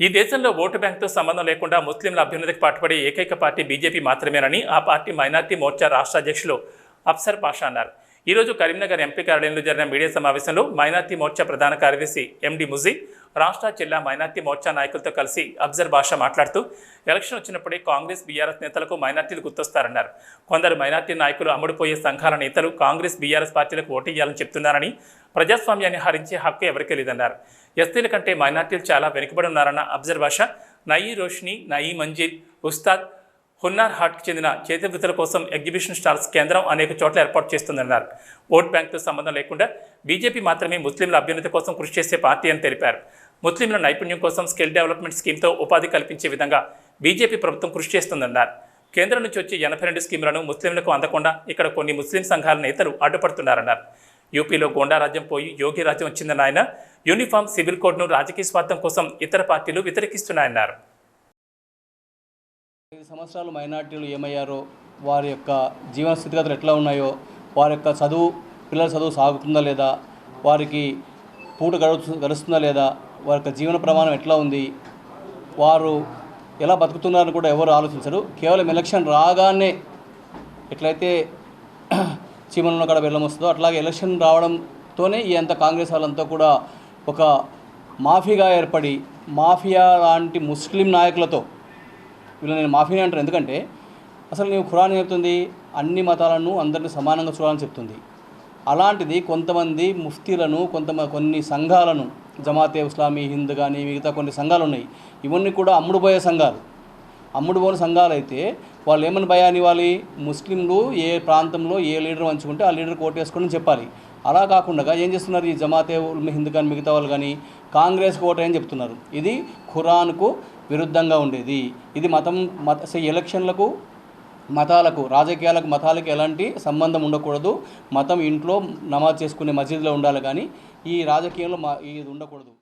ఈ దేశంలో ఓటు బ్యాంకుతో సంబంధం లేకుండా ముస్లింల అభ్యున్నతికి పాటుపడే ఏకైక పార్టీ బీజేపీ మాత్రమేనని ఆ పార్టీ మైనార్టీ మోర్చా రాష్ట్ర అధ్యక్షులు అఫ్సర్ పాషా అన్నారు. ఈరోజు కరీంనగర్ ఎంపీ కార్యాలయంలో జరిగిన మీడియా సమావేశంలో మైనార్టీ మోర్చా ప్రధాన కార్యదర్శి ఎండి ముజీ రాష్ట్ర జిల్లా మైనార్టీ మోర్చా నాయకులతో కలిసి అబ్జర్ భాష మాట్లాడుతూ ఎలక్షన్ వచ్చినప్పుడే కాంగ్రెస్ బీఆర్ఎస్ నేతలకు మైనార్టీలు గుర్తొస్తారన్నారు. కొందరు మైనార్టీ నాయకులు అమ్ముడుపోయే సంఘాల నేతలు కాంగ్రెస్ బీఆర్ఎస్ పార్టీలకు ఓటేయాలని చెప్తున్నారని ప్రజాస్వామ్యాన్ని హరించే హక్కు ఎవరికీ లేదన్నారు. ఎస్టీల కంటే మైనార్టీలు చాలా వెనుకబడి ఉన్నారన్న అబ్జర్ భాష నయీ రోష్ని నయీ మంజీర్ ఉస్తాద్ హున్నార్ హాట్కి చెందిన చేతివృత్తుల కోసం ఎగ్జిబిషన్ స్టాల్స్ కేంద్రం అనేక చోట్ల ఏర్పాటు చేస్తుందన్నారు. ఓట్ బ్యాంక్తో సంబంధం లేకుండా బీజేపీ మాత్రమే ముస్లింల అభ్యున్నతి కోసం కృషి చేసే పార్టీ అని తెలిపారు. ముస్లింల నైపుణ్యం కోసం స్కిల్ డెవలప్మెంట్ స్కీమ్తో ఉపాధి కల్పించే విధంగా బీజేపీ ప్రభుత్వం కృషి చేస్తుందన్నారు. కేంద్రం నుంచి వచ్చే ఎనభై రెండు స్కీములను ముస్లింలకు అందకుండా ఇక్కడ కొన్ని ముస్లిం సంఘాల నేతలు అడ్డుపడుతున్నారన్నారు. యూపీలో గోండా రాజ్యం పోయి యోగి రాజ్యం వచ్చిందన్న ఆయన యూనిఫామ్ సివిల్ కోడ్ను రాజకీయ స్వార్థం కోసం ఇతర పార్టీలు వ్యతిరేకిస్తున్నాయన్నారు. సంవత్సరాలు మైనార్టీలు ఏమయ్యారో వారి యొక్క జీవన స్థితిగతులు ఎట్లా ఉన్నాయో వారి యొక్క చదువు పిల్లల చదువు సాగుతుందా లేదా వారికి పూట గడుస్తు గడుస్తుందా లేదా వారి యొక్క జీవన ప్రమాణం ఎట్లా ఉంది వారు ఎలా బతుకుతున్నారని కూడా ఎవరు ఆలోచించరు. కేవలం ఎలక్షన్ రాగానే ఎట్లయితే చీమలను కూడా వెళ్ళం వస్తుందో అట్లాగే ఎలక్షన్ రావడంతోనే ఈ అంత కాంగ్రెస్ వాళ్ళంతా కూడా ఒక మాఫీగా ఏర్పడి మాఫియా లాంటి ముస్లిం నాయకులతో వీళ్ళు నేను మాఫీని అంటారు. ఎందుకంటే అసలు నేను ఖురాన్ చెప్తుంది అన్ని మతాలను అందరినీ సమానంగా చూడాలని చెప్తుంది. అలాంటిది కొంతమంది ముఫ్తీలను కొంత కొన్ని సంఘాలను జమాతే ఇస్లామీ హింద్ కానీ మిగతా కొన్ని సంఘాలు ఉన్నాయి. ఇవన్నీ కూడా అమ్ముడుపోయే సంఘాలు. అమ్ముడుపోని సంఘాలు అయితే వాళ్ళు ఏమని భయాన్ని ఇవ్వాలి? ముస్లింలు ఏ ప్రాంతంలో ఏ లీడర్ మంచుకుంటే ఆ లీడర్ ఓటేసుకొని చెప్పాలి. అలా కాకుండా ఏం చేస్తున్నారు? ఈ జమాతే హింద్ కానీ మిగతా వాళ్ళు కానీ కాంగ్రెస్కి ఓటేయని చెప్తున్నారు. ఇది ఖురాన్కు విరుద్ధంగా ఉండేది. ఇది మతం మత సే ఎలక్షన్లకు మతాలకు రాజకీయాలకు మతాలకు ఎలాంటి సంబంధం ఉండకూడదు. మతం ఇంట్లో నమాజ్ చేసుకునే మసీదులో ఉండాలి కానీ ఈ రాజకీయంలో మా ఇది ఉండకూడదు.